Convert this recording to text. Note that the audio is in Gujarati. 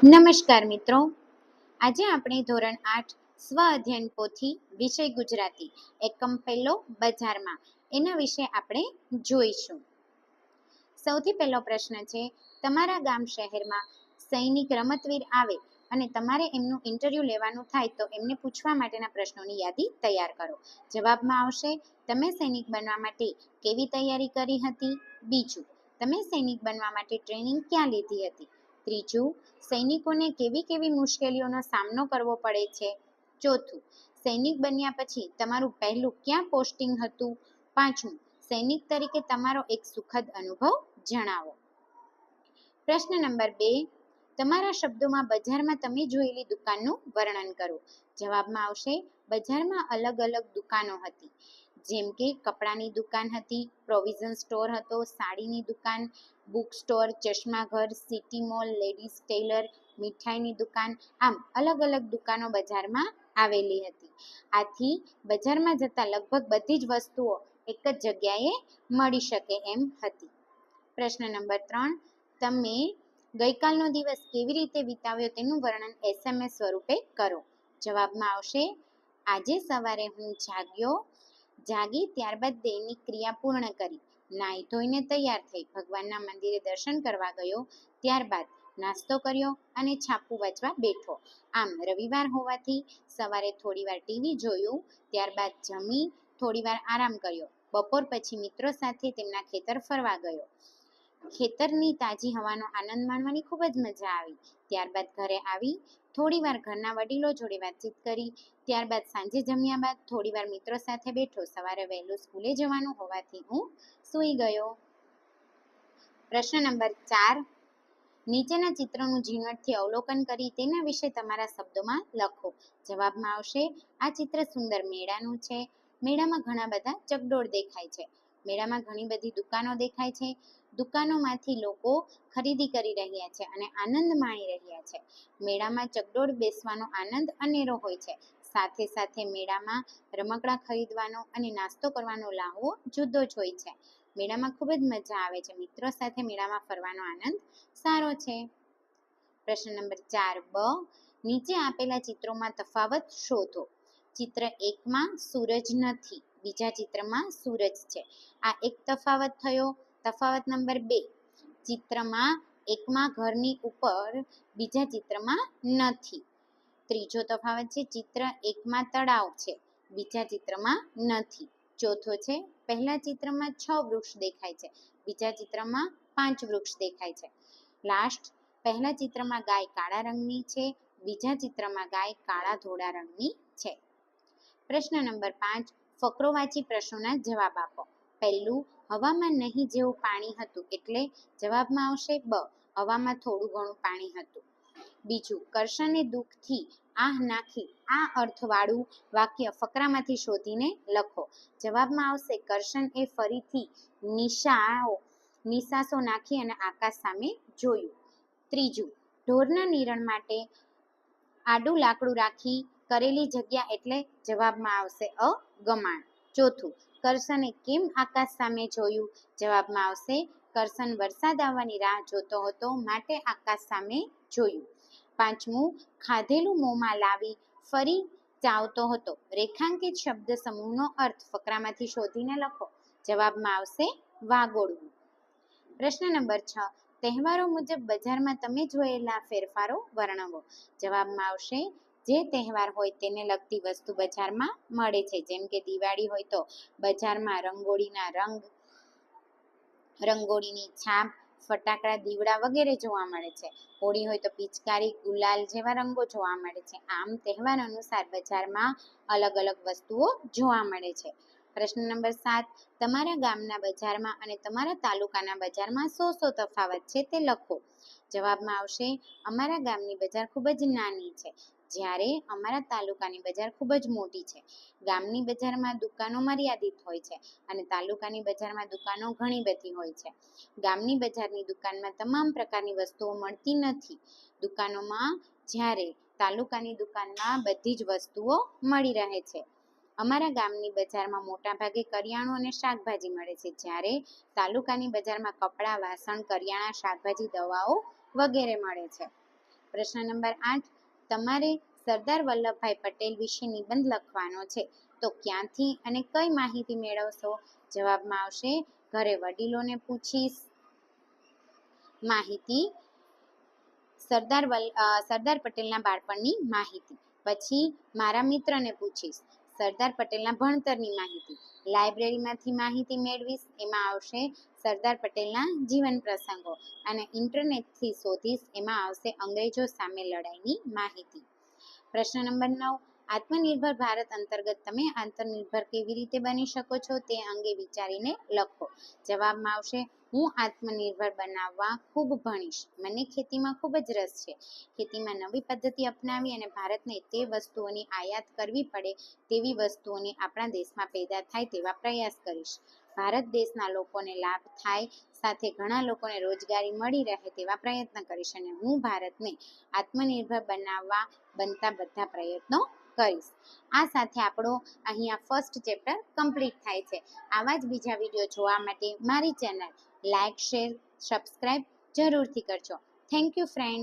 નમસ્કાર મિત્રો. આજે આપણે ધોરણ આઠ સ્વ અધ્યયન પોથી વિષય ગુજરાતી, એકમ પહેલો બજારમાં, એના વિશે આપણે જોઈશું. સૌથી પહેલો પ્રશ્ન છે, તમારા ગામ શહેરમાં સૈનિક રમતવીર આવે અને તમારે એમનું ઇન્ટરવ્યૂ લેવાનું થાય તો એમને પૂછવા માટેના પ્રશ્નોની યાદી તૈયાર કરો. જવાબમાં આવશે, તમે સૈનિક બનવા માટે કેવી તૈયારી કરી હતી? બીજું, તમે સૈનિક બનવા માટે ટ્રેનિંગ ક્યાં લીધી હતી? ત્રીજું, સૈનિકોને કેવી કેવી મુશ્કેલીઓનો સામનો કરવો પડે છે? ચોથું, સૈનિક બન્યા પછી તમારું પહેલું ક્યાં પોસ્ટિંગ હતું? પાંચમું, સૈનિક તરીકે તમારો એક સુખદ અનુભવ જણાવો. પ્રશ્ન નંબર બે, તમારા શબ્દોમાં બજારમાં તમે જોયેલી દુકાનનું વર્ણન કરો. જવાબમાં આવશે, બજારમાં અલગ અલગ દુકાનો હતી. જેમ કે કપડાની દુકાન હતી, પ્રોવિઝન સ્ટોર હતો, સાડીની દુકાન બુક સ્ટોર ચશ્માઘર, સિટી મોલ, લેડીઝ ટેલર, મીઠાઈની દુકાન, આમ અલગ અલગ દુકાનો બજારમાં આવેલી હતી. આથી બજારમાં જતા લગભગ બધી જ વસ્તુઓ એક જ જગ્યાએ મળી શકે એમ હતી. પ્રશ્ન નંબર ત્રણ, તમે ગઈકાલનો દિવસ કેવી રીતે વિતાવ્યો તેનું વર્ણન એસએમએસ સ્વરૂપે કરો? જવાબમાં આવશે, આજે સવારે હું જાગ્યો જાગી ત્યારબાદ દેહની ક્રિયા પૂર્ણ કરી. નાહી ધોઈને તૈયાર થઈ ભગવાનના મંદિરે દર્શન કરવા ગયો. ત્યારબાદ નાસ્તો કર્યો અને છાપું વાંચવા બેઠો. આમ રવિવાર હોવાથી સવારે થોડીવાર ટીવી જોયું, ત્યારબાદ જમી થોડીવાર આરામ કર્યો. બપોર પછી મિત્રો સાથે તેમના ખેતર ફરવા ગયો. ખેતરની તાજી હવાનો આનંદ માણવાની ખૂબ જ મજા આવી. ત્યારબાદ ઘરે આવી, થોડીવાર ઘરના વડીલો જોડે વાતચીત કરી. ત્યારબાદ સાંજે જમ્યા બાદ થોડીવાર મિત્રો સાથે બેઠો. સવારે વહેલું સ્કૂલે જવાનું હોવાથી હું સૂઈ ગયો. પ્રશ્ન નંબર ચાર. નીચેના ચિત્રનું ઝીણવટથી અવલોકન કરી તેના વિશે તમારા શબ્દોમાં લખો. જવાબમાં આવશે, આ ચિત્ર સુંદર મેળાનું છે. મેળામાં ઘણા બધા ચકડોળ દેખાય છે. મેળામાં ઘણી બધી દુકાનો દેખાય છે. દુકાનોમાંથી લોકો ખરીદી કરી રહ્યા છે અને આનંદ માણી રહ્યા છે. મેળામાં ચકડોળ બેસવાનો આનંદ અનેરો હોય છે. સાથે સાથે મેળામાં રમકડા ખરીદવાનો અને નાસ્તો કરવાનો લાહવો જુદો જ હોય છે. મેળામાં ખૂબ જ મજા આવે છે. મિત્રો સાથે મેળામાં ફરવાનો આનંદ સારો છે. પ્રશ્ન નંબર ચાર, બ, નીચે આપેલા ચિત્રોમાં તફાવત શોધો. ચિત્ર એકમાં સૂરજ નથી. બીજા ચિત્રમાં સૂરજ છે. આ એક તફાવત થયો. તફાવત નંબર બે. ચિત્રમાં એકમાં ઘરની ઉપર, બીજા ચિત્રમાં નથી. ત્રીજો તફાવત છે, ચિત્ર એકમાં તળાવ છે. બીજા ચિત્રમાં નથી. ચોથો છે, પહેલા ચિત્રમાં છ વૃક્ષ દેખાય છે. બીજા ચિત્રમાં પાંચ વૃક્ષ દેખાય છે. લાસ્ટ, પહેલા ચિત્રમાં ગાય કાળા રંગની છે. બીજા ચિત્રમાં ગાય કાળા ધોળા રંગની છે. પ્રશ્ન નંબર પાંચ. ફકરો વાંચી પ્રશ્નોના જવાબ આપો. પહેલું, હવામાં નહીં જેવું પાણી હતું એટલે જવાબમાં આવશે બ, હવામાં થોડું ઘણું પાણી હતું. બીજું કરશને દુઃખથી આહ નાખી, આ અર્થવાળું વાક્ય ફકરામાંથી શોધીને લખો. જવાબમાં આવશે કરશન એ ફરીથી નિશાઓ, નિશાસો નાખી અને આકાશ સામે જોયું. ત્રીજું, ઢોરના નિરણ માટે આડું લાકડું રાખી કરેલી જગ્યા એટલે જવાબમાં આવશે અ, ગમાણ. ચોથું કરશને કેમ આકાશ સામે જોયું? જવાબમાં આવશે કરશન વરસાદ આવવાની રાહ જોતો હતો, માટે આકાશ સામે જોયું. પાંચમું, ખાધેલું મોંમાં લાવી ફરી ચાવતો હતો. રેખાંકિત શબ્દ સમૂહનો અર્થ ફકરામાંથી શોધીને લખો. જવાબમાં આવશે, વાગોળવું. પ્રશ્ન નંબર છ, તહેવારો મુજબ બજારમાં તમે જોયેલા ફેરફારો વર્ણવો. જવાબમાં આવશે જે તહેવાર હોય તેને લગતી વસ્તુ બજારમાં મળે છે. જેમ કે દિવાળી હોય તો બજારમાં રંગોળીના રંગ, રંગોળીની છાપ, ફટાકડા, દીવડા વગેરે જોવા મળે છે. હોળી હોય તો પિચકારી, ગુલાલ જેવા રંગો જોવા મળે છે. આમ તહેવાર અનુસાર બજારમાં અલગ અલગ વસ્તુઓ જોવા મળે છે. પ્રશ્ન નંબર સાત, તમારા ગામના બજારમાં અને તમારા તાલુકાના બજારમાં સો સો તફાવત છે તે લખો. જવાબમાં આવશે, અમારા ગામની બજાર ખૂબ જ નાની છે. જ્યારે અમારા તાલુકાની બજાર ખૂબ જ મોટી છે. ગામની બજારમાં દુકાનો મર્યાદિત હોય છે અને તાલુકાની બજારમાં દુકાનો ઘણી બધી હોય છે. ગામની બજારની દુકાનમાં તમામ પ્રકારની વસ્તુઓ મળતી નથી. દુકાનોમાં જ્યારે તાલુકાની દુકાનમાં બધી જ વસ્તુઓ મળી રહે છે. અમારા ગામની બજારમાં મોટાભાગે કરિયાણું અને શાકભાજી મળે છે, જ્યારે તાલુકાની બજારમાં કપડાં, વાસણ, કરિયાણા, શાકભાજી, દવાઓ વગેરે મળે છે. પ્રશ્ન નંબર આઠ તમારે સરદાર વલ્લભભાઈ પટેલ વિશે નિબંધ લખવાનો છે. તો ક્યાંથી અને કઈ માહિતી મેળવશો? જવાબમાં આવશે, ઘરે વડીલોને પૂછીશ. માહિતી, સરદાર સરદાર પટેલના બાળપણની માહિતી. પછી મારા મિત્રને પૂછીશ. સરદાર પટેલના ભણતરની માહિતી. લાઇબ્રેરીમાંથી માહિતી મેળવીશ, એમાં આવશે સરદાર પટેલના જીવન પ્રસંગો અને ઇન્ટરનેટથી શોધીશ, એમાં આવશે અંગ્રેજો સામે લડાઈની માહિતી. પ્રશ્ન નંબર નવ આત્મનિર્ભર ભારત અંતર્ગત તમે આત્મનિર્ભર કેવી રીતે બની શકો છો તે અંગે વિચારીને લખો. જવાબમાં આવશે, હું આત્મનિર્ભર બનાવવા ખૂબ ભણીશ. મને ખેતીમાં ખૂબ જ રસ છે. ખેતીમાં નવી પદ્ધતિ અપનાવી અને ભારતને તે વસ્તુઓની આયાત કરવી પડે તેવી વસ્તુઓની આપણા દેશમાં પેદા થાય તેવા પ્રયાસ કરીશ. ભારત દેશના લોકોને લાભ થાય, સાથે ઘણા લોકોને રોજગારી મળી રહે તેવા પ્રયત્ન કરીશ અને હું ભારતને આત્મનિર્ભર બનાવવા બનતા બધા પ્રયત્નો કરીશ. આ સાથે આપણો અહીંયા ફર્સ્ટ ચેપ્ટર કમ્પ્લીટ થાય છે. આવા જ બીજા વીડિયો જોવા માટે મારી ચેનલ લાઇક શેર સબસ્ક્રાઈબ જરૂરથી કરજો. Thank you friend